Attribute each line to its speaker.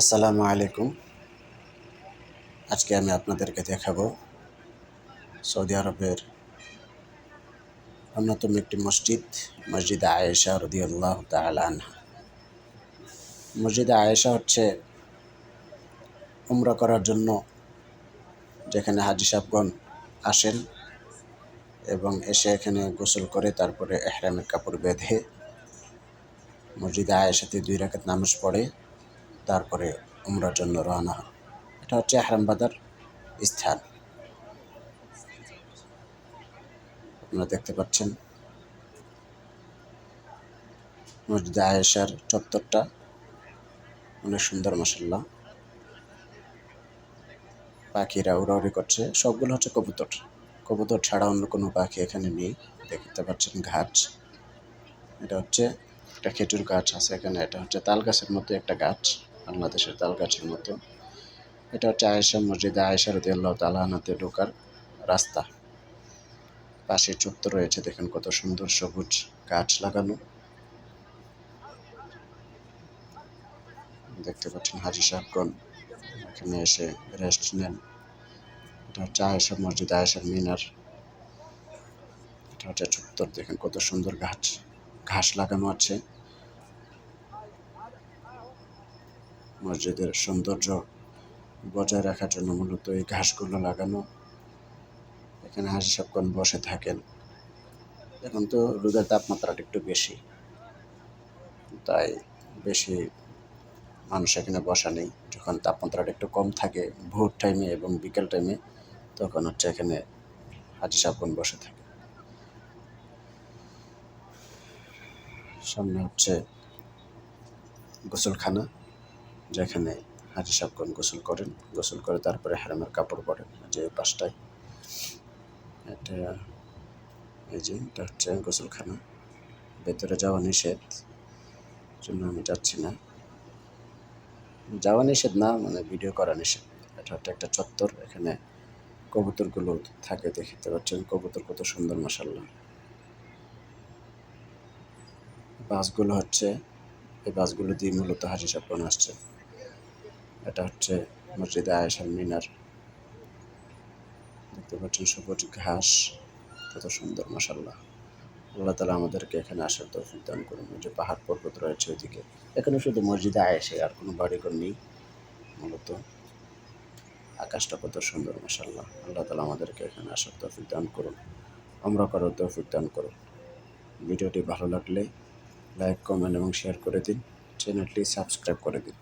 Speaker 1: আসসালামু আলাইকুম। আজকে আমি আপনাদেরকে দেখাবো সৌদি আরবের অন্যতম একটি মসজিদ মসজিদ আয়েশা রদিয়াল্লাহ তাআলা আনহা। মসজিদে আয়েশা হচ্ছে উমরা করার জন্য যেখানে হাজি সাহেবগণ আসেন এবং এসে এখানে গোসল করে তারপরে এহরামের কাপড় বেঁধে মসজিদে আয়েশাতে দুই রাকাত নামাজ পড়ে। তারপরে উমরার জন্য রওনা হন এটা হচ্ছে আহরামবাদার স্থান। আপনারা দেখতে পাচ্ছেন মসজিদে আয়েশার চত্বরটা। অনেক সুন্দর মশাল্লা পাখিরা উড়াউড়ি করছে। সবগুলো হচ্ছে কবুতর। কবুতর ছাড়া অন্য কোনো পাখি এখানে নেই। দেখতে পাচ্ছেন ঘাট এটা হচ্ছে একটা খেজুর গাছ আছে এখানে। এটা হচ্ছে তাল গাছের মতো একটা গাছ। বাংলাদেশের তাল গাছের মতো। এটা হচ্ছে আয়েশা মসজিদে। আয়েশা রদি আল্লাহ তালাহানাতে ঢোকার রাস্তা। পাশে চত্ব রয়েছে, দেখেন কত সুন্দর সবুজ গাছ লাগানো। দেখতে পাচ্ছেন হাজি সাহেবগণ এখানে এসে রেস্ট নেন। এটা হচ্ছে আয়েশা মসজিদ, আয়েশার মিনার। এটা হচ্ছে চত্বর, দেখেন কত সুন্দর গাছ, ঘাস লাগানো আছে। মসজিদের সৌন্দর্য বজায় রাখার জন্য মূলত এই ঘাসগুলো লাগানো। এখানে হাসি সাপগণ বসে থাকেন। এখন তো রোদের তাপমাত্রাটা একটু বেশি। তাই বেশি মানুষ এখানে বসা নেই। যখন তাপমাত্রাটা একটু কম থাকে ভোর টাইমে এবং বিকেল টাইমে তখন হচ্ছে এখানে হাজি সাপগণ বসে থাকে। সামনে হচ্ছে গোসলখানা। যেখানে হাজি সাহেবগণ গোসল করেন। গোসল করে তারপরে হারামের কাপড় পরেন, যে পাশটায় এটা এই যে, এটা হচ্ছে গোসলখানা। ভেতরে যাওয়া নিষেধ, জন্য আমি যাচ্ছি না। যাওয়া নিষেধ না মানে ভিডিও করা নিষেধ। এটা হচ্ছে একটা চত্বর, এখানে কবুতরগুলো থাকে, দেখতে পাচ্ছেন। কবুতর কত সুন্দর মশাল্লা বাসগুলো হচ্ছে, এই বাসগুলো দিয়ে মূলত হাজি সাপন আসছে এটা হচ্ছে মসজিদে আয়েশার মিনার। দেখতে পাচ্ছেন সবুজ ঘাস, কত সুন্দর মশাল্লাহ আল্লাহ তালা আমাদেরকে এখানে আসার তৌফিক দান করুন। যে পাহাড় পর্বত রয়েছে ওইদিকে। এখানে শুধু মসজিদে আয়েসে আর কোনো বাড়িঘর নেই, মূলত। আকাশটা কত সুন্দর মশাল্লাহ আল্লাহ তালা আমাদেরকে এখানে আসার তৌফিক দান করুন। আমরা করার তৌফিক দান করুন। ভিডিওটি ভালো লাগলে লাইক, কমেন্ট এবং শেয়ার করে দিন। চ্যানেলটি সাবস্ক্রাইব করে দিন।